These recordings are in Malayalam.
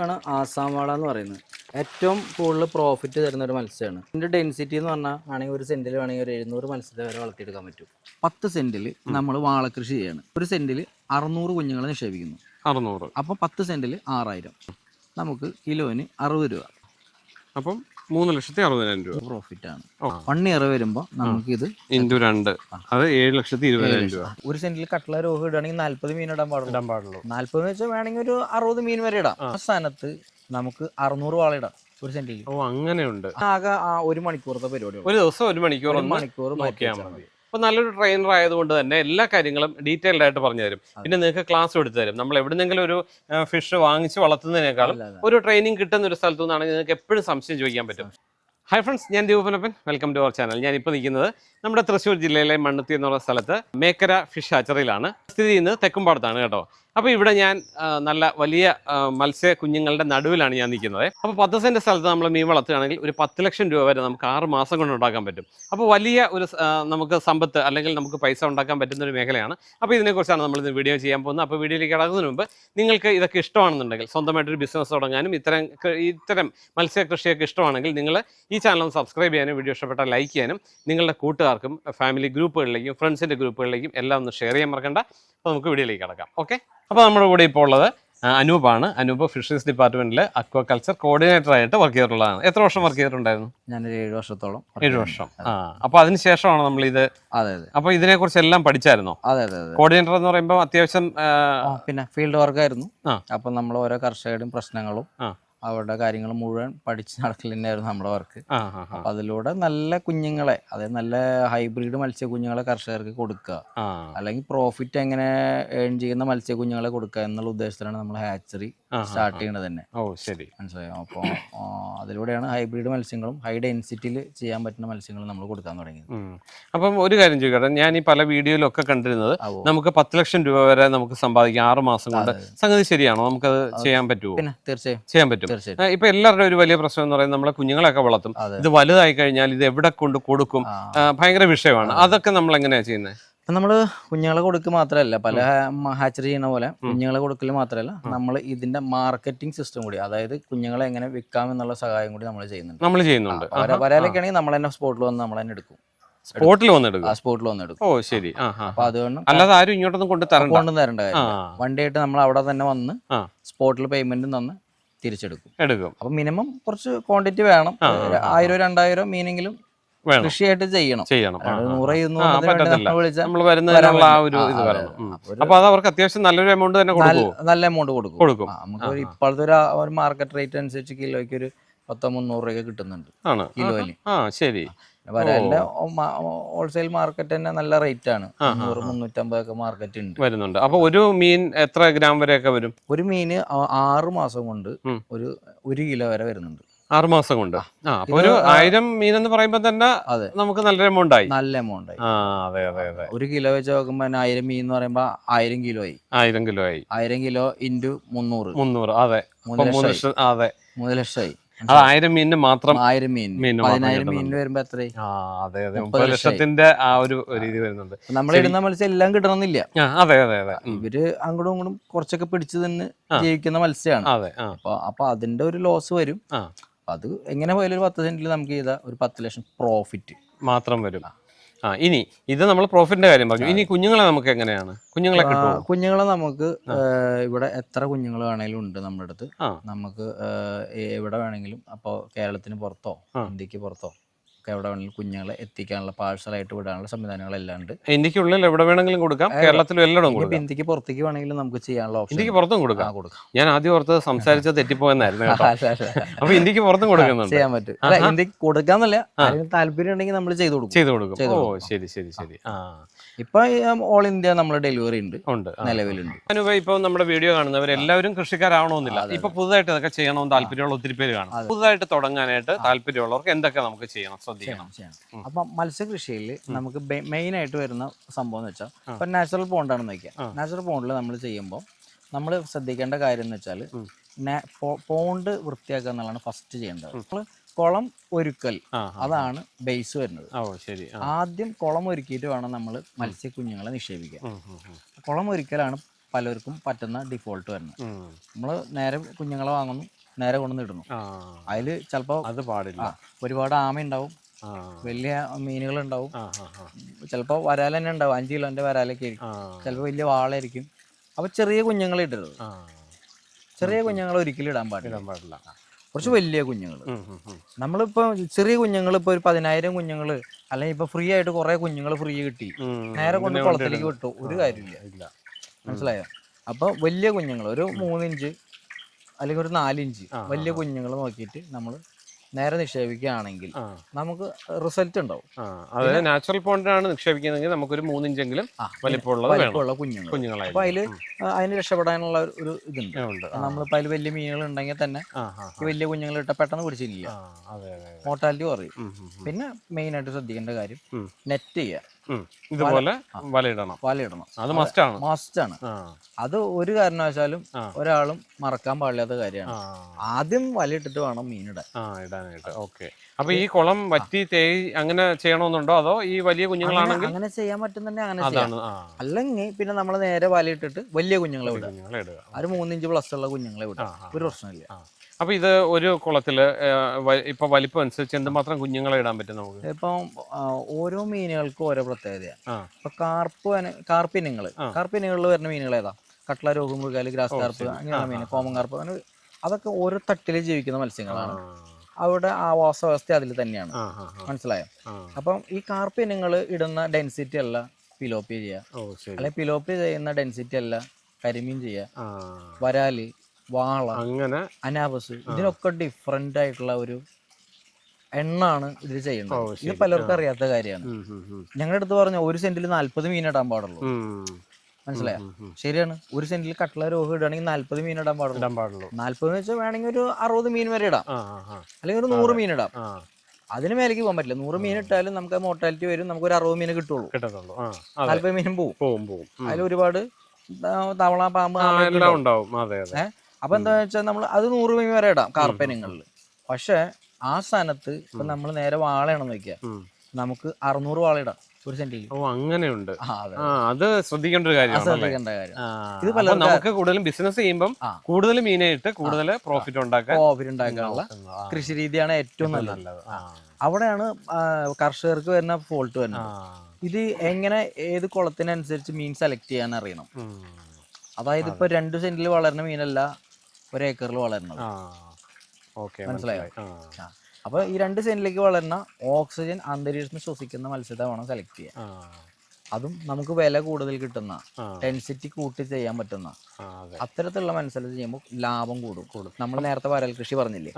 ആണ് ആസാം വാള എന്ന് പറയുന്നത്. ഏറ്റവും കൂടുതൽ പ്രോഫിറ്റ് തരുന്ന ഒരു മത്സ്യമാണ്. ഇതിന്റെ ഡെൻസിറ്റി എന്ന് പറഞ്ഞാൽ ആണെങ്കിൽ ഒരു സെന്റിൽ വേണമെങ്കിൽ ഒരു എഴുന്നൂറ് മത്സ്യത്തെ വരെ വളർത്തിയെടുക്കാൻ പറ്റും. പത്ത് സെന്റിൽ നമ്മൾ വാളകൃഷി ചെയ്യാണ്. ഒരു സെന്റിൽ അറുന്നൂറ് കുഞ്ഞുങ്ങളെ നിക്ഷേപിക്കുന്നു. അറുന്നൂറ്. അപ്പോൾ പത്ത് സെന്റിൽ ആറായിരം. നമുക്ക് കിലോന് അറുപത് രൂപ. അപ്പം മൂന്ന് ലക്ഷത്തി അറുപതിനായിരം രൂപ. പ്രോഫിറ്റ് ആണ്. വൺ ഇയർ വരുമ്പോൾ നമുക്ക് ഇത് ഇന്റു രണ്ട്. അത് ഏഴ് ലക്ഷത്തി ഇരുപതിനായിരം രൂപ. ഒരു സെന്റിൽ കട്ട്ല രോഹ ഇടുകയാണെങ്കിൽ നാല്പത് മീൻ ഇടാൻ പാടുള്ളൂ. ഇടാൻ പാടുള്ളൂ. നാല്പത് വെച്ചാൽ വേണമെങ്കിൽ ഒരു അറുപത് മീൻ വരെ ഇടാം. ആ. സ്ഥാനത്ത് നമുക്ക് അറുന്നൂറ് വാള ഇടാം ഒരു സെന്റിൽ. ഓ അങ്ങനെയുണ്ട്. ആകെ ആ ഒരു മണിക്കൂറത്തെ പരിപാടി ഒരു ദിവസം ഒരു മണിക്കൂർ മണിക്കൂർ നോക്കിയാൽ മതി. അപ്പൊ നല്ലൊരു ട്രെയിനർ ആയതുകൊണ്ട് തന്നെ എല്ലാ കാര്യങ്ങളും ഡീറ്റെയിൽഡ് ആയിട്ട് പറഞ്ഞു തരും പിന്നെ നിങ്ങൾക്ക് ക്ലാസ് എടുത്തു തരും നമ്മൾ എവിടെന്നെങ്കിലും ഒരു ഫിഷ് വാങ്ങിച്ച് വളർത്തുന്നതിനേക്കാളും. ഒരു ട്രെയിനിങ് കിട്ടുന്ന ഒരു സ്ഥലത്തു നിന്നാണെങ്കിൽ നിങ്ങൾക്ക് എപ്പോഴും സംശയം ചോദിക്കാൻ പറ്റും. ഹായ് ഫ്രണ്ട്സ് ഞാൻ ദീപനപ്പൻ വെൽക്കം ടു അവർ ചാനൽ ഞാൻ ഇപ്പോൾ നിൽക്കുന്നത് നമ്മുടെ തൃശ്ശൂർ ജില്ലയിലെ മണ്ണുത്തി എന്നുള്ള സ്ഥലത്ത് മേക്കര ഫിഷ് ഹാച്ചറിയിലാണ് സ്ഥിതി ചെയ്യുന്നത് തെക്കുംപാടത്താണ് കേട്ടോ. അപ്പോൾ ഇവിടെ ഞാൻ നല്ല വലിയ മത്സ്യ കുഞ്ഞുങ്ങളുടെ നടുവിലാണ് ഞാൻ നിൽക്കുന്നത്. അപ്പോൾ പത്ത് സെന്റ് സ്ഥലത്ത് നമ്മൾ മീൻ വളർത്തുകയാണെങ്കിൽ ഒരു പത്ത് ലക്ഷം രൂപ വരെ നമുക്ക് ആറ് മാസം കൊണ്ട് ഉണ്ടാക്കാൻ പറ്റും. അപ്പോൾ വലിയ ഒരു നമുക്ക് സമ്പത്ത് അല്ലെങ്കിൽ നമുക്ക് പൈസ ഉണ്ടാക്കാൻ പറ്റുന്ന ഒരു മേഖലയാണ്. അപ്പോൾ ഇതിനെക്കുറിച്ചാണ് നമ്മൾ ഇന്ന് വീഡിയോ ചെയ്യാൻ പോകുന്നത്. അപ്പോൾ വീഡിയോയിലേക്ക് കടക്കുന്നതിന് മുമ്പ് നിങ്ങൾക്ക് ഇതൊക്കെ ഇഷ്ടമാണെന്നുണ്ടെങ്കിൽ സ്വന്തമായിട്ടൊരു ബിസിനസ് തുടങ്ങാനും ഇത്തരം ഇത്തരം മത്സ്യ കൃഷിയൊക്കെ ഇഷ്ടമാണെങ്കിൽ നിങ്ങൾ ഈ ചാനൽ ഒന്ന് സബ്സ്ക്രൈബ് ചെയ്യാനും വീഡിയോ ഇഷ്ടപ്പെട്ടാൽ ലൈക്ക് ചെയ്യാനും നിങ്ങളുടെ കൂട്ടുകാർക്കും ഫാമിലി ഗ്രൂപ്പുകളിലേക്കും ഫ്രണ്ട്സിന്റെ ഗ്രൂപ്പുകളിലേക്കും എല്ലാം ഒന്ന് ഷെയർ ചെയ്യാൻ മറക്കണ്ട. അപ്പോൾ നമുക്ക് വീഡിയോയിലേക്ക് കിടക്കാം. ഓക്കെ അപ്പോൾ നമ്മുടെ കൂടെ ഇപ്പോൾ ഉള്ളത് അനൂപാണ്. അനൂപ് ഫിഷറീസ് ഡിപ്പാർട്ട്മെന്റിൽ അക്വാകൾച്ചർ കോർഡിനേറ്റർ ആയിട്ട് വർക്ക് ചെയ്തിട്ടുള്ളതാണ്. എത്ര വർഷം വർക്ക് ചെയ്തിട്ടുണ്ടായിരുന്നു? ഞാനൊരു ഏഴ് വർഷത്തോളം ഏഴ് വർഷം. ആ അപ്പോൾ അതിനുശേഷമാണ് നമ്മൾ ഇത് അതെ അതെ. അപ്പോൾ ഇതിനെക്കുറിച്ച് എല്ലാം പഠിച്ചായിരുന്നോ? അതെ അതെ കോർഡിനേറ്റർ എന്ന് പറയുമ്പോൾ അത്യാവശ്യം പിന്നെ ഫീൽഡ് വർക്ക് ആയിരുന്നു. അപ്പം നമ്മൾ ഓരോ കർഷകരുടെയും പ്രശ്നങ്ങളും ആ. അവരുടെ കാര്യങ്ങൾ മുഴുവൻ പഠിച്ച് നടക്കൽ തന്നെയായിരുന്നു നമ്മുടെ വർക്ക്. അപ്പം അതിലൂടെ നല്ല കുഞ്ഞുങ്ങളെ അതായത് നല്ല ഹൈബ്രിഡ് മത്സ്യ കുഞ്ഞുങ്ങളെ കർഷകർക്ക് കൊടുക്കുക. അല്ലെങ്കിൽ പ്രോഫിറ്റ് എങ്ങനെ ഏൺ ചെയ്യുന്ന മത്സ്യ കുഞ്ഞുങ്ങളെ കൊടുക്കുക എന്നുള്ള ഉദ്ദേശത്തിലാണ് നമ്മൾ ഹാച്ചറി സ്റ്റാർട്ട് ചെയ്യുന്നത് തന്നെ. ഓ ശരി. മനസ്സിലായോ? അപ്പോൾ അതിലൂടെയാണ് ഹൈബ്രിഡ് മത്സ്യങ്ങളും ഹൈ ഡെൻസിറ്റിയിൽ ചെയ്യാൻ പറ്റുന്ന മത്സ്യങ്ങളും നമ്മൾ കൊടുക്കാൻ തുടങ്ങിയത്. അപ്പം ഒരു കാര്യം ചോദിക്കട്ടെ ഞാൻ ഈ പല വീഡിയോയിലൊക്കെ കണ്ടിരുന്നത് നമുക്ക് പത്ത് ലക്ഷം രൂപ വരെ നമുക്ക് സമ്പാദിക്കാം ആറ് മാസം കൊണ്ട്. സംഗതി ശരിയാണോ? നമുക്ക് അത് ചെയ്യാൻ പറ്റുമോ പിന്നെ തീർച്ചയായും. ചെയ്യാൻ പറ്റും. ഇപ്പൊ എല്ലാവരുടെയും ഒരു വലിയ പ്രശ്നം എന്ന് പറയുന്നത് നമ്മളെ കുഞ്ഞുങ്ങളെയൊക്കെ വളർത്തും. ഇത് വലുതായി കഴിഞ്ഞാൽ ഇത് എവിടെ കൊണ്ട് കൊടുക്കും? ഭയങ്കര വിഷയമാണ്. അതൊക്കെ നമ്മൾ എങ്ങനെയാണ് ചെയ്യുന്നത്? ഇപ്പം നമ്മൾ കുഞ്ഞുങ്ങളെ കൊടുക്കുക മാത്രമല്ല പല ഹാച്ചറി ചെയ്യുന്ന പോലെ കുഞ്ഞുങ്ങളെ കൊടുക്കൽ മാത്രമല്ല നമ്മൾ ഇതിന്റെ മാർക്കറ്റിംഗ് സിസ്റ്റം കൂടി അതായത് കുഞ്ഞുങ്ങളെ എങ്ങനെ വിൽക്കാം എന്നുള്ള സഹായം കൂടി നമ്മൾ ചെയ്യുന്നുണ്ട്. നമ്മൾ ചെയ്യുന്നുണ്ട്. വരാലൊക്കെ ആണെങ്കിൽ നമ്മൾ തന്നെ സ്പോട്ടിൽ വന്ന് നമ്മൾ തന്നെ എടുക്കും. സ്പോട്ടിൽ വന്നെടുക്കും ആ സ്പോട്ടിൽ വന്ന് എടുക്കും. ഓ ശരി. അപ്പൊ അതുകൊണ്ട് അല്ലാതെ ആരും ഇങ്ങോട്ടൊന്നും കൊണ്ട് തരണ്ട? കൊണ്ടു തരേണ്ട ആ. കാര്യം വണ്ടിയായിട്ട് നമ്മൾ അവിടെ തന്നെ വന്ന്. സ്പോട്ടിൽ പേയ്മെന്റ് തന്ന് തിരിച്ചെടുക്കും. എടുക്കും. അപ്പൊ മിനിമം കുറച്ച് ക്വാണ്ടിറ്റി വേണം. ആയിരം രണ്ടായിരം മീനെങ്കിലും കൃഷിയായിട്ട് ചെയ്യണം. ചെയ്യണം. നമ്മൾ വരുന്നതിനുള്ള ആ ഒരു ഇത് വരണം. അപ്പൊ അത് അവർക്ക് അത്യാവശ്യം നല്ലൊരു എമൗണ്ട് തന്നെ നല്ല- എമൗണ്ട് കൊടുക്കും. കൊടുക്കും. നമുക്ക് ഇപ്പോഴത്തെ ഒരു മാർക്കറ്റ് റേറ്റ് അനുസരിച്ച് കിലോയ്ക്ക് ഒരു പത്തോ മുന്നൂറ് രൂപ കിട്ടുന്നുണ്ട്. കിലോയിൽ ആ ശരി. വരാലിന്റെ ഹോൾസെയിൽ മാർക്കറ്റ് തന്നെ നല്ല റേറ്റ് ആണ്. മുന്നൂറ് മുന്നൂറ്റമ്പത് ഒക്കെ മാർക്കറ്റ് ഉണ്ട്. വരുന്നുണ്ട്. അപ്പൊ ഒരു മീൻ എത്ര ഗ്രാം വരെയൊക്കെ വരും? ഒരു മീന് ആറ് മാസം കൊണ്ട് ഒരു ഒരു കിലോ വരെ വരുന്നുണ്ട്. ആറ് മാസം കൊണ്ട്. ആ. അപ്പൊ ഒരു ആയിരം മീൻ എന്ന് പറയുമ്പോ തന്നെ അതെ. നമുക്ക് നല്ലൊരു എമൗണ്ട് ആയി. നല്ല എമൗണ്ട് ആയി. ആ അതെ അതെ അതെ. ഒരു കിലോ വെച്ച് നോക്കുമ്പോ തന്നെ ആയിരം മീൻ എന്ന് പറയുമ്പോ ആയിരം കിലോ ആയി. ആയിരം കിലോ ആയി. ആയിരം കിലോ ഇന്റു മുന്നൂറ്. മുന്നൂറ് അതെ. മൂന്ന് മൂന്ന് ലക്ഷം അതെ. മൂന്ന് ലക്ഷമായി അത് ആയിരം മീനിന് മാത്രം ആയിരം മീൻ. മീനിന് മാത്രം പതിനായിരം കിട്ടുന്നുണ്ട്. മീനിന് വരുമ്പോ എത്രയായി? ആ അതെ അതെ. മുപ്പത് മുപ്പത് ലക്ഷത്തിന്റെ ആ ഒരു രീതി വരുന്നുണ്ട്. നമ്മൾ ഇടുന്ന മത്സ്യം എല്ലാം കിട്ടണമെന്നില്ല. ആ അതെ അതെ അതെ. ഉം. ഇവർ അങ്ങോട്ടും ഇങ്ങോട്ടും കുറച്ചൊക്കെ പിടിച്ചു തന്നെ. ജീവിക്കുന്ന മത്സ്യമാണ് അതെ ആ. അപ്പൊ അപ്പൊ അതിന്റെ ഒരു ലോസ് വരും. ആ. അത് എങ്ങനെ പോയാലും ഒരു പത്ത് സെന്റിൽ നമുക്ക് ചെയ്താൽ ഒരു പത്ത് ലക്ഷം പ്രോഫിറ്റ് മാത്രം വരും. ആ ഇനി ഇത് നമ്മൾ പ്രോഫിറ്റിന്റെ കാര്യം പറഞ്ഞു. ഇനി കുഞ്ഞുങ്ങളെ നമുക്ക് എങ്ങനെയാണ്? കുഞ്ഞുങ്ങളെ കിട്ടുമോ കുഞ്ഞുങ്ങളെ നമുക്ക് ഇവിടെ എത്ര കുഞ്ഞുങ്ങൾ വേണമെങ്കിലും ഉണ്ട് നമ്മുടെ അടുത്ത്. നമുക്ക് എവിടെ വേണമെങ്കിലും അപ്പോൾ കേരളത്തിന് പുറത്തോ ഇന്ത്യയ്ക്ക് പുറത്തോ ഒക്കെ എവിടെ വേണമെങ്കിലും കുഞ്ഞുങ്ങളെ എത്തിക്കാനുള്ള പാഴ്സലായിട്ട് വിടാനുള്ള സംവിധാനങ്ങളെല്ലാം ഉണ്ട്. ഇന്ത്യക്കുള്ളിൽ എവിടെ വേണമെങ്കിലും കൊടുക്കാം. കേരളത്തിലും എല്ലാം കൊടുക്കാം. ഇന്ത്യയ്ക്ക് പുറത്തേക്ക് വേണമെങ്കിലും നമുക്ക് ചെയ്യാനുള്ള ഓപ്ഷൻ ഇന്ത്യയ്ക്ക് പുറത്തും കൊടുക്കാം. കൊടുക്കാം. ഞാൻ ആദ്യം ഓർത്ത് സംസാരിച്ചത് തെറ്റിപ്പോയെന്നായിരുന്നു. അപ്പൊ ഇന്ത്യയ്ക്ക് പുറത്തും കൊടുക്കുന്നുണ്ട്. ചെയ്യാൻ പറ്റും. അല്ല ഇന്ത്യയ്ക്ക് കൊടുക്കാന്നല്ല താല്പര്യം ഉണ്ടെങ്കിൽ നമ്മൾ ചെയ്തു കൊടുക്കും. ചെയ്തു കൊടുക്കും. ഓ ശരി ശരി ശരി. ആ. ഇപ്പൊ ഓൾ ഇന്ത്യ നമ്മുടെ ഡെലിവറി ഉണ്ട്. ഉണ്ട്. നിലവിലുണ്ട്. അനുപ ഇപ്പൊ നമ്മുടെ വീഡിയോ കാണുന്നവർ എല്ലാവരും കൃഷിക്കാരാവണമെന്നില്ല. ഇപ്പൊ പുതുതായിട്ട് ഇതൊക്കെ ചെയ്യണമെന്ന് താല്പര്യമുള്ള ഒത്തിരി പേര് കാണും. പുതുതായിട്ട് തുടങ്ങാനായിട്ട് താല്പര്യമുള്ളവർക്ക് എന്തൊക്കെ നമുക്ക് ചെയ്യണം? ശ്രദ്ധിക്കണം. അപ്പൊ മത്സ്യകൃഷിയിൽ നമുക്ക് മെയിൻ ആയിട്ട് വരുന്ന സംഭവം എന്ന് വെച്ചാൽ ഇപ്പൊ നാച്ചുറൽ പോണ്ടാണെന്ന് വെക്കാം. നാച്ചുറൽ പോണ്ടിൽ നമ്മൾ ചെയ്യുമ്പോൾ നമ്മൾ ശ്രദ്ധിക്കേണ്ട കാര്യം എന്ന് വെച്ചാൽ പോണ്ട് വൃത്തിയാക്കുക എന്നുള്ളതാണ് ഫസ്റ്റ് ചെയ്യേണ്ടത്. നമ്മൾ കുളം ഒരുക്കൽ. അതാണ് ബേസ് വരുന്നത്. ശരി ആദ്യം കുളം ഒരുക്കിയിട്ട് വേണം നമ്മൾ മത്സ്യക്കുഞ്ഞുങ്ങളെ നിക്ഷേപിക്കാൻ. കുളം ഒരുക്കലാണ് പലർക്കും പറ്റുന്ന ഡിഫോൾട്ട് വരുന്നത്. നമ്മൾ നേരെ കുഞ്ഞുങ്ങളെ വാങ്ങുന്നു നേരെ കൊണ്ടുവന്ന് ഇടുന്നു. അതിൽ ചിലപ്പോൾ അത് പാടില്ല. ഒരുപാട് ആമ ഉണ്ടാവും. വലിയ മീനുകൾ ഉണ്ടാവും. ചിലപ്പോൾ വരാൽ തന്നെ ഉണ്ടാവും. അഞ്ച് കിലോന്റെ വരാലൊക്കെ ആയിരിക്കും. ചിലപ്പോൾ വലിയ വാളായിരിക്കും. അപ്പോൾ ചെറിയ കുഞ്ഞുങ്ങളെ ഇടരുത്. ചെറിയ കുഞ്ഞുങ്ങളെ ഒരിക്കലും ഇടാൻ പാടില്ല. ഇടാൻ പാടില്ല. കുറച്ച് വലിയ കുഞ്ഞുങ്ങൾ നമ്മളിപ്പോ. ചെറിയ കുഞ്ഞുങ്ങൾ ഇപ്പൊ ഒരു പതിനായിരം കുഞ്ഞുങ്ങൾ അല്ലെങ്കിൽ ഇപ്പൊ ഫ്രീ ആയിട്ട് കുറെ കുഞ്ഞുങ്ങൾ ഫ്രീ കിട്ടി. നേരെ കൊണ്ട് കുളത്തിലേക്ക് വിട്ടു. ഒരു കാര്യമില്ല ഇല്ല. മനസ്സിലായോ? അപ്പൊ വലിയ കുഞ്ഞുങ്ങൾ ഒരു മൂന്നിഞ്ച് അല്ലെങ്കിൽ ഒരു നാലിഞ്ച് വലിയ കുഞ്ഞുങ്ങൾ നോക്കിയിട്ട് നമ്മൾ നേരെ നിക്ഷേപിക്കുകയാണെങ്കിൽ നമുക്ക് റിസൾട്ട് ഉണ്ടാവും. അതായത് നാച്ചുറൽ പോണ്ടിലാണ് നിക്ഷേപിക്കുന്നതെങ്കിൽ നമുക്കൊരു മൂന്നിഞ്ചെങ്കിലും വലിപ്പമുള്ള കുഞ്ഞുങ്ങൾ. കുഞ്ഞുങ്ങളായി അപ്പോൾ അതിൽ അതിന് രക്ഷപ്പെടാനുള്ള ഒരു- ഇതുണ്ട്. നമ്മളിപ്പോ അതിൽ വലിയ മീനുകൾ ഉണ്ടെങ്കിൽ തന്നെ വലിയ കുഞ്ഞുങ്ങൾ ഇട്ട പെട്ടെന്ന് പിടിച്ചില്ല. മോർട്ടാലിറ്റി കുറയും. പിന്നെ മെയിൻ ആയിട്ട് ശ്രദ്ധിക്കേണ്ട കാര്യം നെറ്റ് ചെയ്യുക. ഇതുപോലെ വലയിടണം. വലയിടണം. അത് മസ്റ്റാണ് മസ്റ്റാണ് ആ. അത് ഒരു കാരണവശാലും ഒരാളും മറക്കാൻ പാടില്ലാത്ത കാര്യമാണ്. ആദ്യം വലയിട്ടിട്ട് വേണം മീനിടാൻ ഇടാനായിട്ട്. ഓക്കെ. അപ്പൊ ഈ കുളം വറ്റി തേയ് അങ്ങനെ ചെയ്യണമെന്നുണ്ടോ? അതോ ഈ വലിയ കുഞ്ഞുങ്ങളാണെങ്കിൽ അങ്ങനെ ചെയ്യാൻ പറ്റുന്നുണ്ടെങ്കിൽ അങ്ങനെ ചെയ്യാം. അല്ലെങ്കിൽ പിന്നെ നമ്മൾ നേരെ വലയിട്ടിട്ട് വലിയ കുഞ്ഞുങ്ങളെ വിടുക. ഒരു മൂന്നിഞ്ച് പ്ലസ് ഉള്ള കുഞ്ഞുങ്ങളെ വിടുക. ഒരു പ്രശ്നമില്ല. അപ്പൊ ഇത് ഒരു കുളത്തിൽ ഇപ്പൊ വലിപ്പം അനുസരിച്ച് എന്തുമാത്രം കുഞ്ഞുങ്ങളെ ഇടാൻ പറ്റും നമുക്ക്? ഇപ്പം ഓരോ മീനുകൾക്കും ഓരോ പ്രത്യേകതയാണ് ഇപ്പൊ കാർപ്പ് കാർപ്പിനങ്ങൾ. കാർപ്പിനങ്ങളിൽ വരുന്ന മീനുകൾ ഏതാ? കട്ട്ല രോഗ മൃഗാൽ ഗ്രാസ് കാർപ്പ് അങ്ങനെയുള്ള മീൻ കോമൻ കാർപ്പ്. അങ്ങനെ അതൊക്കെ ഓരോ തട്ടിൽ ജീവിക്കുന്ന മത്സ്യങ്ങളാണ്. അവിടെ ആവാസ വ്യവസ്ഥ അതിൽ തന്നെയാണ്. മനസ്സിലായോ? അപ്പം ഈ കാർപ്പ് ഇനങ്ങൾ ഇടുന്ന ഡെൻസിറ്റി അല്ല പിലോപ്പി ചെയ്യുക. അല്ലെ പിലോപ്പി ചെയ്യുന്ന ഡെൻസിറ്റി അല്ല കരിമീൻ ചെയ്യുക. വരാൽ വാള അങ്ങനെ അനാബസ് ഇതിനൊക്കെ ഡിഫറെന്റ് ആയിട്ടുള്ള ഒരു എണ്ണാണ് ഇതിൽ ചെയ്യുന്നത്. ഇത് പലർക്കും അറിയാത്ത കാര്യമാണ്. ഞങ്ങളുടെ അടുത്ത് പറഞ്ഞ ഒരു സെന്റിൽ നാല്പത് മീൻ ഇടാൻ പാടുള്ളൂ. മനസ്സിലായോ. ശരിയാണ്. ഒരു സെന്റിൽ കട്ട്ല രോഗം ഇടുകയാണെങ്കിൽ നാല്പത് മീൻ ഇടാൻ പാടുള്ളൂ. ഇടാൻ പാടുള്ളൂ. നാല്പത് വെച്ചാൽ വേണമെങ്കിൽ ഒരു അറുപത് മീൻ വരെ ഇടാം. അല്ലെങ്കിൽ ഒരു നൂറ് മീൻ ഇടാം. അതിന് മേലേക്ക് പോകാൻ പറ്റില്ല. നൂറ് മീൻ ഇട്ടാലും നമുക്ക് മോർട്ടാലിറ്റി വരും. നമുക്ക് ഒരു അറുപത് മീൻ കിട്ടുള്ളൂ. കിട്ടത്തുള്ളൂ. നാല്പത് മീനും പോവും. പോവും പോവും. അതിൽ ഒരുപാട് തവള പാമ്പ് ഉണ്ടാവും. അപ്പൊ എന്താ വെച്ചാൽ നമ്മൾ അത് നൂറ് മീൻ വരെ ഇടാം കാർപ്പനിങ്ങളിൽ പക്ഷെ ആ സ്ഥാനത്ത് ഇപ്പൊ നമ്മൾ നേരെ വാളയാണെന്ന് വെക്കുക നമുക്ക് അറുന്നൂറ് വാള ഇടാം. ഒരു സെന്റിൽ. ഓ അങ്ങനെയുണ്ട്. അത് ശ്രദ്ധിക്കേണ്ട ഒരു കാര്യമാണ് ശ്രദ്ധിക്കേണ്ട കാര്യം. ഇത് പല നമുക്ക് കൂടുതലും ബിസിനസ് ചെയ്യുമ്പോൾ കൂടുതൽ മീനായിട്ട് കൂടുതൽ പ്രോഫിറ്റ് ഉണ്ടാക്കാൻ കോവിഡ് ഉണ്ടാക്കാനുള്ള കൃഷി രീതിയാണ് ഏറ്റവും നല്ലത്. നല്ലത്. ആ. അവിടെയാണ് ആ, കർഷകർക്ക് വരുന്ന ഫോൾട്ട് വരുന്നത്. ഇത് എങ്ങനെ ഏത് കുളത്തിനനുസരിച്ച് മീൻ സെലക്ട് ചെയ്യാൻ അറിയണം? ഉം. അതായത് ഇപ്പൊ രണ്ട് സെന്റിൽ വളരുന്ന മീനല്ല ഒരു ഏക്കറിൽ വളരുന്നത്. ആ. ഓക്കെ മനസ്സിലായോ? മനസ്സിലായി. ആ. ആ. അപ്പൊ ഈ രണ്ട് സെന്റിലേക്ക് വളരുന്ന ഓക്സിജൻ അന്തരീക്ഷത്തിൽ ശ്വസിക്കുന്ന മത്സ്യത്തെ വേണം സെലക്ട് ചെയ്യാൻ അതും നമുക്ക് വില കൂടുതൽ കിട്ടുന്ന. ഡെൻസിറ്റി കൂട്ടി ചെയ്യാൻ പറ്റുന്ന അത്തരത്തിലുള്ള മത്സരം ചെയ്യുമ്പോൾ ലാഭം കൂടും. കൂടും. നമ്മൾ നേരത്തെ വരൽ കൃഷി പറഞ്ഞില്ലേ?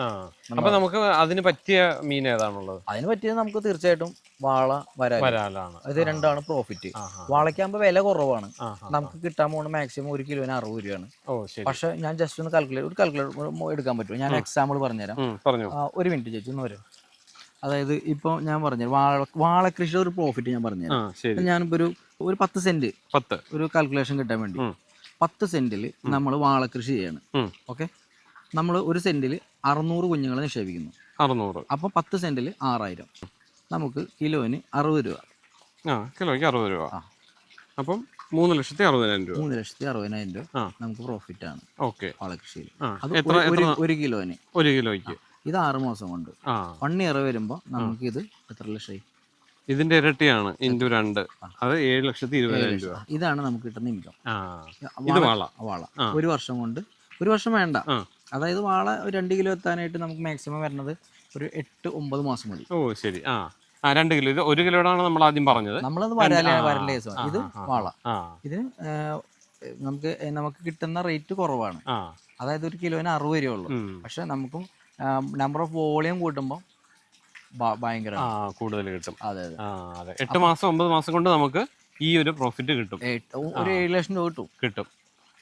അപ്പൊ നമുക്ക് അതിന് പറ്റിയ മീൻ ഏതാണുള്ളത്? അതിന് പറ്റിയത് നമുക്ക് തീർച്ചയായിട്ടും വാള വരാലാണ്. ഇത് രണ്ടാണ് പ്രോഫിറ്റ് വാളയ്ക്കാകുമ്പോൾ വില കുറവാണ്. നമുക്ക് കിട്ടാൻ പോകുന്ന മാക്സിമം ഒരു കിലോന് അറുപത് രൂപയാണ്. പക്ഷെ ഞാൻ ജസ്റ്റ് ഒന്ന് കാൽക്കുലേറ്റ് ഒരു കാൽക്കുലേറ്റ് എടുക്കാൻ പറ്റും ഞാൻ എക്സാമ്പിൾ പറഞ്ഞുതരാം. ഒരു മിനിറ്റ് ചേച്ചി ഒന്ന് വരും. അതായത് ഇപ്പോൾ ഞാൻ പറഞ്ഞു വാഴ വാഴക്കൃഷിയുടെ ഒരു പ്രോഫിറ്റ് ഞാൻ പറഞ്ഞു ഞാനിപ്പോൾ ഒരു ഒരു പത്ത് സെന്റ് പത്ത്. ഒരു കാൽക്കുലേഷൻ കിട്ടാൻ വേണ്ടി. പത്ത് സെന്റിൽ നമ്മൾ വാഴക്കൃഷി ചെയ്യാണ്. ഓക്കെ? നമ്മൾ ഒരു സെന്റിൽ അറുന്നൂറ് കുഞ്ഞുങ്ങളെ നിക്ഷേപിക്കുന്നു. അറുന്നൂറ്. അപ്പോൾ പത്ത് സെന്റിൽ ആറായിരം. നമുക്ക് കിലോന് അറുപത് രൂപ. ആ കിലോയ്ക്ക് അറുപത് രൂപ. ആ. അപ്പം മൂന്ന് ലക്ഷത്തി അറുപതിനായിരം രൂപ. മൂന്ന് ലക്ഷത്തി അറുപതിനായിരം രൂപ നമുക്ക് പ്രോഫിറ്റ് ആണ്. ഓക്കെ. എത്ര ഒരു- കിലോന്. ഒരു കിലോയ്ക്ക്. ഇത് ആറ് മാസം കൊണ്ട്. വൺ ഇയർ വരുമ്പോൾ നമുക്ക് ഇത് എത്ര ലക്ഷമായി? ഇതിന്റെ ഇരട്ടിയാണ് ഇന്റു രണ്ട്. അത് ഏഴ് ലക്ഷത്തി ഇരുപതിനായിരം രൂപ. ഇതാണ് നമുക്ക് കിട്ടുന്ന ഇൻകം ഇത് വാള. വാള. ഒരു വർഷം കൊണ്ട്. ഒരു വർഷം വേണ്ട. അതായത് വാള രണ്ട് കിലോ എത്താനായിട്ട് നമുക്ക് മാക്സിമം വരുന്നത് ഒരു എട്ട് ഒമ്പത് മാസം മതി. ഓ ശരി. ആ. ആ രണ്ട് കിലോ. ഇത് ഒരു കിലോയാണ് നമ്മൾ ആദ്യം പറഞ്ഞത്. നമ്മളത് വരാലേ ഇത്. വാള. ഇത് നമുക്ക് നമുക്ക് കിട്ടുന്ന റേറ്റ് കുറവാണ്. അതായത് ഒരു കിലോന് അറുപത് രൂപ ഉള്ളൂ. പക്ഷെ നമുക്കും നമ്പർ ഓഫ് വോളിയം കൂട്ടുമ്പോൾ ഭയങ്കര കൂടുതൽ കിട്ടും. അതെ അതെ. എട്ട് മാസം ഒമ്പത് മാസം കൊണ്ട് നമുക്ക് ഈ ഒരു പ്രോഫിറ്റ് കിട്ടും. ഒരു ഏഴ് ലക്ഷം രൂപ കിട്ടും. കിട്ടും.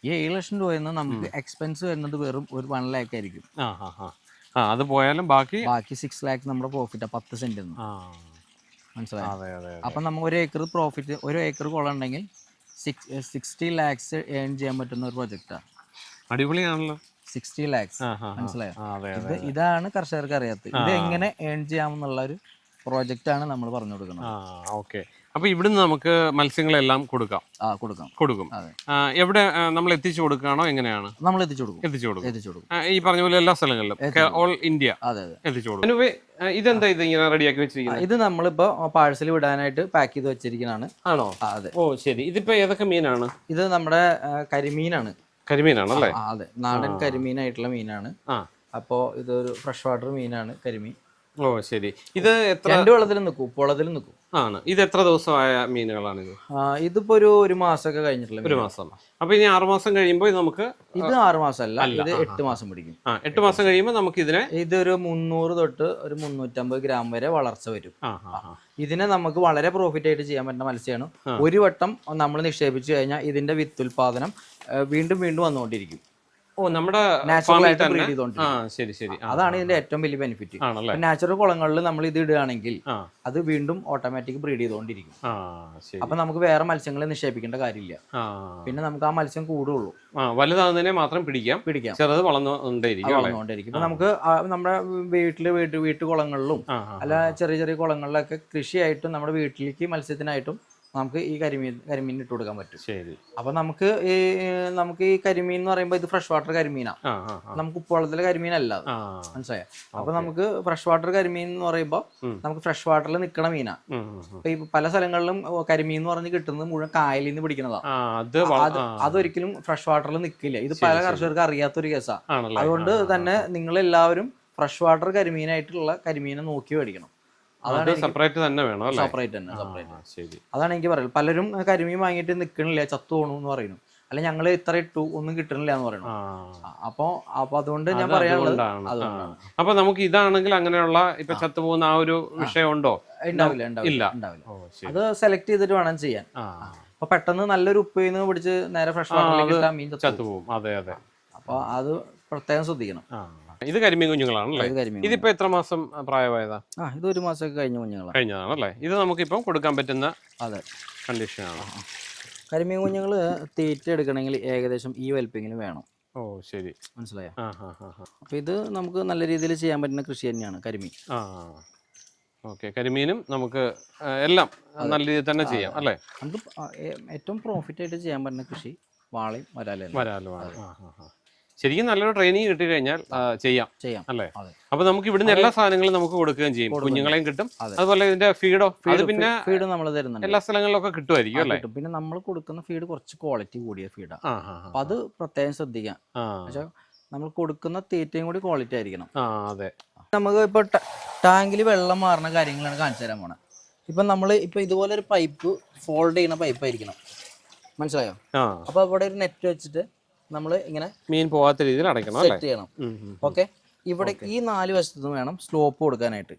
ഈ ഏഴ് ലക്ഷം രൂപ നമുക്ക് എക്സ്പെൻസ് വരുന്നത് വെറും ഒരു വൺ ലാക്ക് ആയിരിക്കും അത് പോയാലും ബാക്കി ബാക്കി സിക്സ് ലാക്ക് നമ്മുടെ പ്രോഫിറ്റ് പത്ത് സെന്റ് മനസ്സിലായോ. അപ്പം നമുക്ക് ഒരു ഏക്കർ പ്രോഫിറ്റ് ഒരു ഏക്കർ കുളം ഉണ്ടെങ്കിൽ സിക്സ് സിക്സ്റ്റി ലാക്സ് ഏൺ ചെയ്യാൻ പറ്റുന്ന ഒരു പ്രൊജക്റ്റാണ് അടിപൊളിയാണല്ലോ. സിക്സ്റ്റി ലാക്സ്. മനസ്സിലായോ? അതെ ഇത് ഇതാണ് കർഷകർക്ക് അറിയാത്തത്. ഇത് എങ്ങനെ ഏൺ ചെയ്യാമെന്നുള്ള ഒരു പ്രോജക്റ്റ് ആണ് നമ്മൾ പറഞ്ഞു കൊടുക്കുന്നത്. ആ ഓക്കെ. അപ്പൊ ഇവിടുന്ന് നമുക്ക് മത്സ്യങ്ങളെല്ലാം കൊടുക്കാം. ആ കൊടുക്കാം. കൊടുക്കും. അതെ. എവിടെ നമ്മൾ എത്തിച്ചു കൊടുക്കുകയാണോ എങ്ങനെയാണ്? നമ്മൾ എത്തിച്ചു കൊടുക്കും. എത്തിച്ചു കൊടുക്കും. എത്തിച്ചു കൊടുക്കും. ആ, ഈ പറഞ്ഞ പോലെ എല്ലാ സ്ഥലങ്ങളിലും. All India. അതെ അതെ. എത്തിച്ചു കൊടുക്കും. അനുവേ, ഇതെന്താ ഇത് ഇങ്ങനെ റെഡിയാക്കി വെച്ചിരിക്കുന്നത്? ഇത് നമ്മളിപ്പോ പാഴ്സൽ വിടാനായിട്ട് പാക്ക് ചെയ്ത് വെച്ചിരിക്കുന്നതാണ് ആണോ? ആ, അതെ. ഓ ശരി. ഇതിപ്പോ ഏതൊക്കെ മീനാണ്? ഇത് നമ്മുടെ കരിമീനാണ്. കരിമീനാണ് അല്ലേ? ആ, അതെ. നാടൻ കരിമീനായിട്ടുള്ള മീനാണ്. ആ. അപ്പോൾ ഇതൊരു ഫ്രഷ് വാട്ടർ മീനാണ് കരിമീൻ. ഓ ശരി. ഇത് എത്ര രണ്ട് വെള്ളത്തിലും നിൽക്കും ഉപ്പുവെള്ളത്തിലും നിൽക്കും. ആണ്. ഇത് എത്ര ദിവസമായ മീനുകളാണ് ഇത്? ഇതിപ്പോ ഒരു ഒരു മാസമൊക്കെ കഴിഞ്ഞിട്ടില്ല ഒരു മാസം അപ്പൊ ഇനി ആറു മാസം കഴിയുമ്പോൾ നമുക്ക് ഇത് ആറ് അല്ല ഇത് എട്ട് മാസം പിടിക്കും. ആ എട്ട് മാസം കഴിയുമ്പോൾ നമുക്ക് ഇതിനെ ഇതൊരു മുന്നൂറ് തൊട്ട് ഒരു മുന്നൂറ്റമ്പത് ഗ്രാം വരെ വളർച്ച വരും. ഇതിനെ നമുക്ക് വളരെ പ്രോഫിറ്റ് ആയിട്ട് ചെയ്യാൻ പറ്റുന്ന മത്സ്യമാണ് ഒരു വട്ടം നമ്മൾ നിക്ഷേപിച്ചു കഴിഞ്ഞാൽ ഇതിന്റെ വിത്തുൽപാദനം ഉൽപാദനം വീണ്ടും വീണ്ടും വന്നുകൊണ്ടിരിക്കും. ഓ നമ്മുടെ ൽ ബ്രീഡ് ചെയ്തോണ്ടിരിക്കും അതാണ് ഇതിന്റെ ഏറ്റവും വലിയ ബെനിഫിറ്റ് നാച്ചുറൽ കുളങ്ങളിൽ നമ്മൾ ഇത് ഇടുകയാണെങ്കിൽ അത് വീണ്ടും ഓട്ടോമാറ്റിക് ബ്രീഡ് ചെയ്തുകൊണ്ടിരിക്കും അപ്പൊ നമുക്ക് വേറെ മത്സ്യങ്ങളെ നിക്ഷേപിക്കേണ്ട കാര്യമില്ല. പിന്നെ നമുക്ക് ആ മത്സ്യം കൂടുള്ളൂ. വലുതാകുന്നതിനെ മാത്രം പിടിക്കാം. പിടിക്കാം. ചെറുത് വളർന്നുകൊണ്ടേയിരിക്കും വളർന്നുകൊണ്ടിരിക്കും ഇപ്പൊ നമുക്ക് നമ്മുടെ വീട്ടിൽ വീട്ടു വീട്ടുകുളങ്ങളിലും ആ അല്ല ചെറിയ ചെറിയ കുളങ്ങളിലൊക്കെ കൃഷിയായിട്ടും നമ്മുടെ വീട്ടിലേക്ക് മത്സ്യത്തിനായിട്ടും നമുക്ക് ഈ കരിമീൻ കരിമീൻ ഇട്ട് കൊടുക്കാൻ പറ്റും. ശരി. അപ്പൊ നമുക്ക് ഈ നമുക്ക് ഈ കരിമീൻ എന്ന് പറയുമ്പോൾ ഇത് ഫ്രഷ് വാട്ടർ കരിമീനാണ് ആ നമുക്ക് ഉപ്പുവെള്ളത്തിലെ കരിമീൻ അല്ല മനസ്സിലായോ? അപ്പൊ നമുക്ക് ഫ്രഷ് വാട്ടർ കരിമീൻ എന്ന് പറയുമ്പോൾ നമുക്ക് ഫ്രഷ് വാട്ടറിൽ നിൽക്കണ മീനാ. ഇപ്പൊ ഈ പല സ്ഥലങ്ങളിലും കരിമീൻ എന്ന് പറഞ്ഞ് കിട്ടുന്നത് മുഴുവൻ കായലിൽ നിന്ന് അത് അതൊരിക്കലും ഫ്രഷ് വാട്ടറിൽ നിൽക്കില്ല ഇത് പല കർഷകർക്ക് അറിയാത്തൊരു കേസാ. അതുകൊണ്ട് തന്നെ നിങ്ങൾ എല്ലാവരും ഫ്രഷ് വാട്ടർ കരിമീനായിട്ടുള്ള കരിമീനെ നോക്കി മേടിക്കണം. അതാണ് സെപ്പറേറ്റ് തന്നെ വേണം സെപ്പറേറ്റ് തന്നെ സെപ്പറേറ്റ് ശരി. അതാണ് എനിക്ക് പറയുന്നത് പലരും കരിമീൻ വാങ്ങിയിട്ട് നിൽക്കണില്ല ചത്തു പോണു എന്ന് പറയുന്നു. അല്ല ഞങ്ങൾ ഇത്ര ഇട്ടു ഒന്നും കിട്ടണില്ല എന്ന് പറയുന്നു. അപ്പൊ അപ്പൊ അതുകൊണ്ട് ഞാൻ പറയാനുള്ളത് അതുകൊണ്ടാണ്. അപ്പൊ നമുക്ക് ഇതാണെങ്കിൽ അങ്ങനെയുള്ള ഇപ്പൊ ചത്തുപോകുന്ന ആ ഒരു വിഷയം ഉണ്ടോ ഉണ്ടാവില്ല ഉണ്ടാവില്ല ഇല്ല. ഉണ്ടാവില്ല. അത് സെലക്ട് ചെയ്തിട്ട് വേണം ചെയ്യാൻ. അപ്പൊ പെട്ടെന്ന് നല്ലൊരു ഉപ്പ് നിന്ന് പിടിച്ച് നേരെ ഫ്രഷ് വാട്ടറിലേക്ക് മീൻ ചത്തു പോകും. ചത്തുപോകും അതെ അതെ. അപ്പൊ അത് പ്രത്യേകം ശ്രദ്ധിക്കണം. ഇത് കരിമീൻ കരിമീൻ ഇതിപ്പോ എത്ര മാസം പ്രായമായതാ? ആ ഇത് ഒരു മാസമൊക്കെ കഴിഞ്ഞ കുഞ്ഞുങ്ങളാണ്. കഴിഞ്ഞതാണല്ലേ? ഇത് നമുക്കിപ്പം കൊടുക്കാൻ പറ്റുന്ന അതെ. കണ്ടീഷനാണ്. കരിമീൻ കുഞ്ഞുങ്ങൾ തീറ്റ എടുക്കണമെങ്കിൽ ഏകദേശം ഈ വലിപ്പെങ്കിലും വേണം. ഓ ശരി. മനസ്സിലായോ? അപ്പൊ ഇത് നമുക്ക് നല്ല രീതിയിൽ ചെയ്യാൻ പറ്റുന്ന കൃഷി തന്നെയാണ് കരിമീൻ. ഓക്കെ കരിമീനും നമുക്ക് എല്ലാം നല്ല രീതിയിൽ തന്നെ ചെയ്യാം അല്ലേ? നമുക്ക് ഏറ്റവും പ്രോഫിറ്റ് ആയിട്ട് ചെയ്യാൻ പറ്റുന്ന കൃഷി വാളയും വരാലും വരാലോ ശരിക്കും നല്ലൊരു ട്രെയിനിങ് കിട്ടി കഴിഞ്ഞാൽ ചെയ്യാം. ചെയ്യാം. അല്ലേ? അപ്പൊ നമുക്ക് ഇവിടുന്ന് എല്ലാ സാധനങ്ങളും നമുക്ക് കൊടുക്കുകയും ചെയ്യും. കുഞ്ഞുങ്ങളെയും കിട്ടും. അതെ. അതുപോലെ ഇതിന്റെ ഫീഡോ ഫീഡ് പിന്നെ ഫീഡ് നമ്മൾ തരുന്നുണ്ട്. എല്ലാ സ്ഥലങ്ങളിലൊക്കെ കിട്ടുമായിരിക്കും അല്ലേ? പിന്നെ നമ്മൾ കൊടുക്കുന്ന ഫീഡ് കുറച്ച് ക്വാളിറ്റി കൂടിയ ഫീഡാണ് അപ്പൊ അത് പ്രത്യേകം ശ്രദ്ധിക്കാം. നമ്മൾ കൊടുക്കുന്ന തീറ്റയും കൂടി ക്വാളിറ്റി ആയിരിക്കണം. അതെ. നമുക്ക് ഇപ്പൊ ടാങ്കിൽ വെള്ളം മാറുന്ന കാര്യങ്ങളാണ് കാണിച്ചു തരാൻ പോണത് ഇപ്പൊ നമ്മൾ ഇപ്പൊ ഇതുപോലെ ഒരു പൈപ്പ് ഫോൾഡ് ചെയ്യുന്ന പൈപ്പ് ആയിരിക്കണം. മനസ്സിലായോ? അപ്പൊ അവിടെ ഒരു നെറ്റ് വെച്ചിട്ട് നമ്മൾ ഇങ്ങനെ മീൻ പോകാത്ത രീതിയിൽ അടയ്ക്കണം സെറ്റ് ചെയ്യണം. ഓക്കെ ഇവിടെ ഈ നാല് വശത്തുനിന്ന് വേണം സ്ലോപ്പ് കൊടുക്കാനായിട്ട്.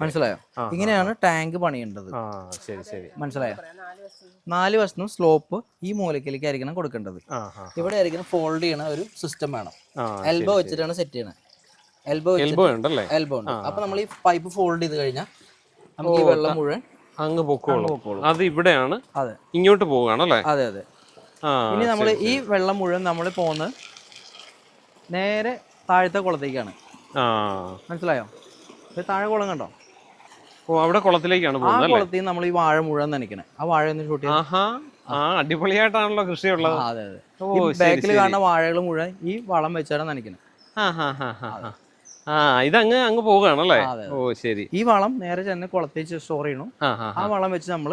മനസ്സിലായോ? ഇങ്ങനെയാണ് ടാങ്ക് പണിയേണ്ടത്. മനസ്സിലായോ? നാല് വശത്തും സ്ലോപ്പ് ഈ മൂലക്കിലേക്ക് ആയിരിക്കണം കൊടുക്കേണ്ടത് ഇവിടെ ആയിരിക്കണം ഫോൾഡ് ചെയ്യണ ഒരു സിസ്റ്റം വേണം. എൽബോ വെച്ചിട്ടാണ് സെറ്റ് ചെയ്യണത് എൽബോ എൽബോ ഉണ്ടല്ലേ? എൽബോ ഉണ്ട്. അപ്പൊ നമ്മൾ ഈ പൈപ്പ് ഫോൾഡ് ചെയ്ത് കഴിഞ്ഞാൽ നമുക്ക് ഈ വെള്ളം മുഴുവൻ അങ്ങ് പൊക്കോളൂ. അത് ഇവിടെയാണ് അതെ. ഇങ്ങോട്ട് പോവുകയാണല്ലേ അതെ അതെ. ഇനി നമ്മൾ ഈ വെള്ളം മുഴുവൻ നമ്മൾ പോകുന്നത് നേരെ താഴത്തെ കുളത്തേക്കാണ്. മനസ്സിലായോ? താഴെ കുളം കണ്ടോ? ഓ അവിടെ കുളത്തിലേക്കാണ് പോകുന്നത് കുളത്തിൽ നമ്മൾ ഈ വാഴ മുഴുവൻ നനയ്ക്കണേ. ആ വാഴ ഒന്ന് ഷൂട്ട് ആഹാ. ആ അടിപൊളിയായിട്ടാണല്ലോ കൃഷി ഉള്ളത് അതെ അതെ. ബാക്കിൽ കാണുന്ന വാഴകൾ മുഴുവൻ ഈ വളം വെച്ചാണ് നനയ്ക്കുന്നത് ആ. ഇതങ്ങ് അങ്ങ് പോവുകയാണല്ലേ? ഓ ശരി. ഈ വളം നേരെ ചെന്ന് കുളത്തേച്ച് സ്റ്റോർ ചെയ്യണം. ആ വളം വെച്ച് നമ്മൾ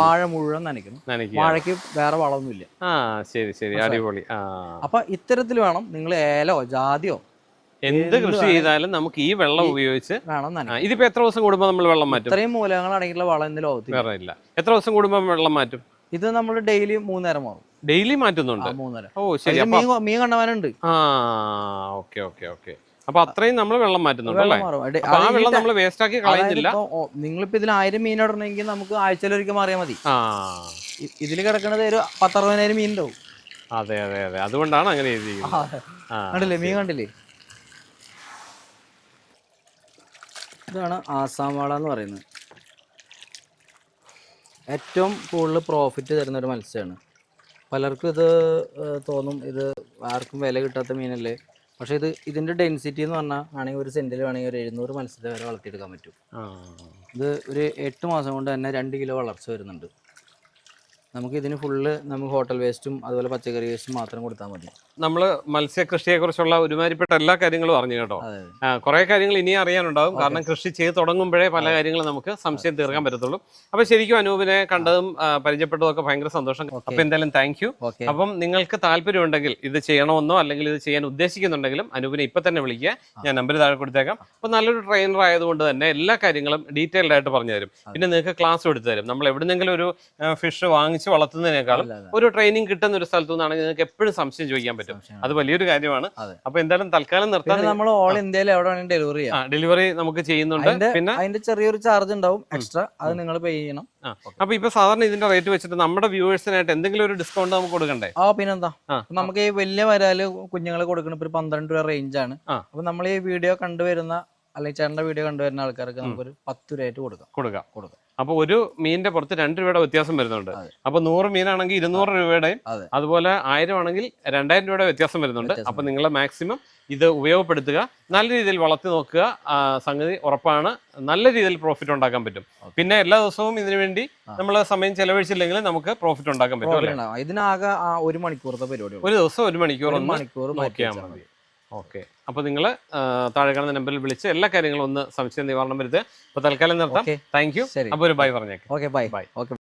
വാഴ മുഴുവൻ നനയ്ക്കണം വാഴയ്ക്ക് വേറെ വളമൊന്നുമില്ല. ആ ശരി ശരി. അടിപൊളി. അപ്പൊ ഇത്തരത്തിൽ വേണം നിങ്ങൾ ഏലോ ജാതിയോ എന്ത് കൃഷി ചെയ്താലും നമുക്ക് ഈ വെള്ളം ഉപയോഗിച്ച് ഇതിപ്പോ എത്ര ദിവസം കൂടുമ്പോ നമ്മൾ വെള്ളം മാറ്റും? ഇത്രയും മൂലകങ്ങൾ അടങ്ങിയിട്ടുള്ള വളം എന്തെങ്കിലും വേറെ ഇല്ല. എത്ര ദിവസം കൂടുമ്പോ വെള്ളം മാറ്റും? ഇത് നമ്മൾ ഡെയിലി മൂന്നേരം മാറും. ഡെയിലി മാറ്റുന്നുണ്ട്? മൂന്നേരം. ഓ ശരി. മീൻ കണ്ടവാനുണ്ട്. ആ ഓക്കെ ഓക്കെ ഓക്കെ. അപ്പൊ അത്രയും നമ്മൾ വെള്ളം മാറ്റുന്നുണ്ട് ആ വെള്ളം നമ്മൾ വേസ്റ്റ് ആക്കി കളയുന്നില്ല. നിങ്ങളിപ്പോ ഇതിൽ ആയിരം മീൻ ഇടണമെങ്കിൽ നമുക്ക് ആഴ്ചയിൽ ഒരിക്കൽ മാറിയാൽ മതി ഇതിൽ കിടക്കുന്നത് ഒരു പത്തറുപതിനായിരം മീൻ ഉണ്ടാവും. അതെ അതെ അതെ. അതുകൊണ്ടാണ് അങ്ങനെ കണ്ടില്ലേ മീൻ കണ്ടില്ലേ? ഇതാണ് ആസാം വാള എന്ന് പറയുന്നത്. ഏറ്റവും കൂടുതൽ പ്രോഫിറ്റ് തരുന്ന ഒരു മത്സ്യമാണ് പലർക്കും ഇത് തോന്നും ഇത് ആർക്കും വില കിട്ടാത്ത മീനല്ലേ? പക്ഷേ ഇത് ഇതിന്റെ ഡെൻസിറ്റി എന്ന് പറഞ്ഞാൽ ആണെങ്കിൽ ഒരു സെന്റിൽ വേണമെങ്കിൽ ഒരു എഴുന്നൂറ് മത്സ്യത്തെ വരെ വളർത്തിയെടുക്കാൻ പറ്റും. ഇത് ഒരു എട്ട് മാസം കൊണ്ട് തന്നെ രണ്ട് കിലോ വളർച്ച വരുന്നുണ്ട്. നമുക്ക് ഇതിന് ഫുള്ള് നമുക്ക് ഹോട്ടൽ വേസ്റ്റും അതുപോലെ പച്ചക്കറി വേസ്റ്റും മാത്രം കൊടുത്താൽ മതി. നമ്മൾ മത്സ്യകൃഷിയെ കുറിച്ചുള്ള ഒരുമാതിരിപ്പെട്ട എല്ലാ കാര്യങ്ങളും അറിഞ്ഞു കേട്ടോ. കുറെ കാര്യങ്ങൾ ഇനിയും അറിയാനുണ്ടാവും. കാരണം കൃഷി ചെയ്ത് തുടങ്ങുമ്പോഴേ പല കാര്യങ്ങളും നമുക്ക് സംശയം തീർക്കാൻ പറ്റത്തുള്ളൂ. അപ്പൊ ശരിക്കും അനൂപിനെ കണ്ടതും പരിചയപ്പെട്ടതും ഒക്കെ ഭയങ്കര സന്തോഷം. അപ്പൊ എന്തായാലും താങ്ക് യു അപ്പം നിങ്ങൾക്ക് താല്പര്യമുണ്ടെങ്കിൽ ഇത് ചെയ്യണമെന്നോ അല്ലെങ്കിൽ ഇത് ചെയ്യാൻ ഉദ്ദേശിക്കുന്നുണ്ടെങ്കിലും അനൂപിനെ ഇപ്പൊ തന്നെ വിളിക്കുക. ഞാൻ നമ്പർ താഴെ കൊടുത്തേക്കാം. അപ്പൊ നല്ലൊരു ട്രെയിനർ ആയതുകൊണ്ട് തന്നെ എല്ലാ കാര്യങ്ങളും ഡീറ്റെയിൽഡ് ആയിട്ട് പറഞ്ഞു തരും. പിന്നെ നിങ്ങൾക്ക് ക്ലാസ് എടുത്തു തരും. നമ്മൾ എവിടെന്നെങ്കിലും ഒരു ഫിഷ് വാങ്ങിച്ച് വളർത്തുന്നതിനേക്കാളും. ഒരു ട്രെയിനിങ് കിട്ടുന്ന ഒരു സ്ഥലത്തു നിന്നാണെങ്കിൽ നിങ്ങൾക്ക് എപ്പോഴും സംശയം ചോദിക്കാൻ പറ്റും. അത് വലിയൊരു കാര്യമാണ്. അപ്പൊ എന്തായാലും തൽക്കാലം നിർത്താൻ നമ്മൾ ഓൾ ഇന്ത്യയിൽ എവിടെ വേണമെങ്കിലും ഡെലിവറി ചെയ്യാം. ഡെലിവറി നമുക്ക് ചെയ്യുന്നുണ്ട്. പിന്നെ? അതിന്റെ ചെറിയൊരു ചാർജ് ഉണ്ടാവും എക്സ്ട്രാ അത് നിങ്ങൾ പേ ചെയ്യണം. അപ്പൊ ഇപ്പൊ സാധാരണ ഇതിന്റെ റേറ്റ് വെച്ചിട്ട് നമ്മുടെ വ്യൂവേഴ്സിനായിട്ട് എന്തെങ്കിലും ഒരു ഡിസ്കൗണ്ട് നമുക്ക് കൊടുക്കണ്ടേ? ആ പിന്നെന്താ? നമുക്ക് ഈ വലിയ വരാൽ കുഞ്ഞുങ്ങളെ കൊടുക്കുന്ന ഇപ്പൊ പന്ത്രണ്ട് രൂപ റേഞ്ച് ആണ്. അപ്പൊ നമ്മൾ ഈ വീഡിയോ കണ്ടുവരുന്ന അല്ലെങ്കിൽ ചേട്ടന്റെ വീഡിയോ കണ്ടുവരുന്ന ആൾക്കാർക്ക് നമുക്കൊരു പത്ത് രൂപയായിട്ട് കൊടുക്കാം. കൊടുക്കാം. കൊടുക്കാം. അപ്പൊ ഒരു മീനിന്റെ പുറത്ത് രണ്ട് രൂപയുടെ വ്യത്യാസം വരുന്നുണ്ട്. അപ്പൊ നൂറ് മീനാണെങ്കിൽ ഇരുന്നൂറ് രൂപയുടെയും അതുപോലെ ആയിരം ആണെങ്കിൽ രണ്ടായിരം രൂപയുടെ വ്യത്യാസം വരുന്നുണ്ട്. അപ്പൊ നിങ്ങൾ മാക്സിമം ഇത് ഉപയോഗപ്പെടുത്തുക. നല്ല രീതിയിൽ വളർത്തി നോക്കുക. സംഗതി ഉറപ്പാണ്. നല്ല രീതിയിൽ പ്രോഫിറ്റ് ഉണ്ടാക്കാൻ പറ്റും. പിന്നെ എല്ലാ ദിവസവും ഇതിനു വേണ്ടി നമ്മൾ സമയം ചെലവഴിച്ചില്ലെങ്കിൽ നമുക്ക് പ്രോഫിറ്റ് ഉണ്ടാക്കാൻ പറ്റും ഇതിനാകെ ഒരു മണിക്കൂറത്തെ പരിപാടി ഒരു ദിവസം ഒരു മണിക്കൂർ മണിക്കൂർ നോക്കിയാൽ മതി. ഓക്കെ. അപ്പൊ നിങ്ങൾ താഴെ കാണുന്ന നമ്പറിൽ വിളിച്ച് എല്ലാ കാര്യങ്ങളും ഒന്ന് സംശയ നിവാരണം വരുത്തുക. അപ്പൊ തൽക്കാലം നിർത്താം. താങ്ക് യു ശരി. അപ്പൊ ഒരു ബൈ പറഞ്ഞേക്കാം. Okay bye. ബൈ. ഓക്കെ.